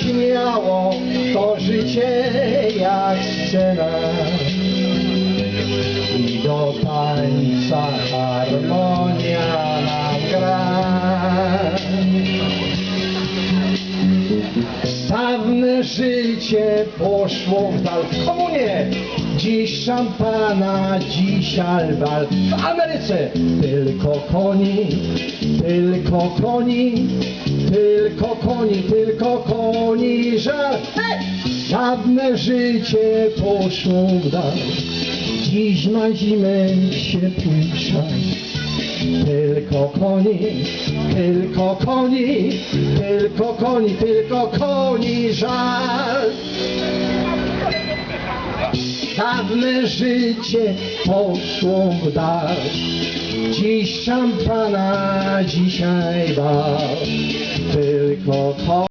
śmiało, to życie jak scena. I do tańca harmonia nam gra. Dawne życie poszło w dal komunie. Dziś szampana, dziś albal. W Ameryce tylko koni, tylko koni, tylko koni, tylko żal. Hej! Dawne życie poszło w dal. Dziś na zimę ciepły szal. Tylko koni, tylko koni, tylko koni, tylko koni żal. Dawne życie poszło w dal. Dziś szampana, dzisiaj bal. Tylko koni.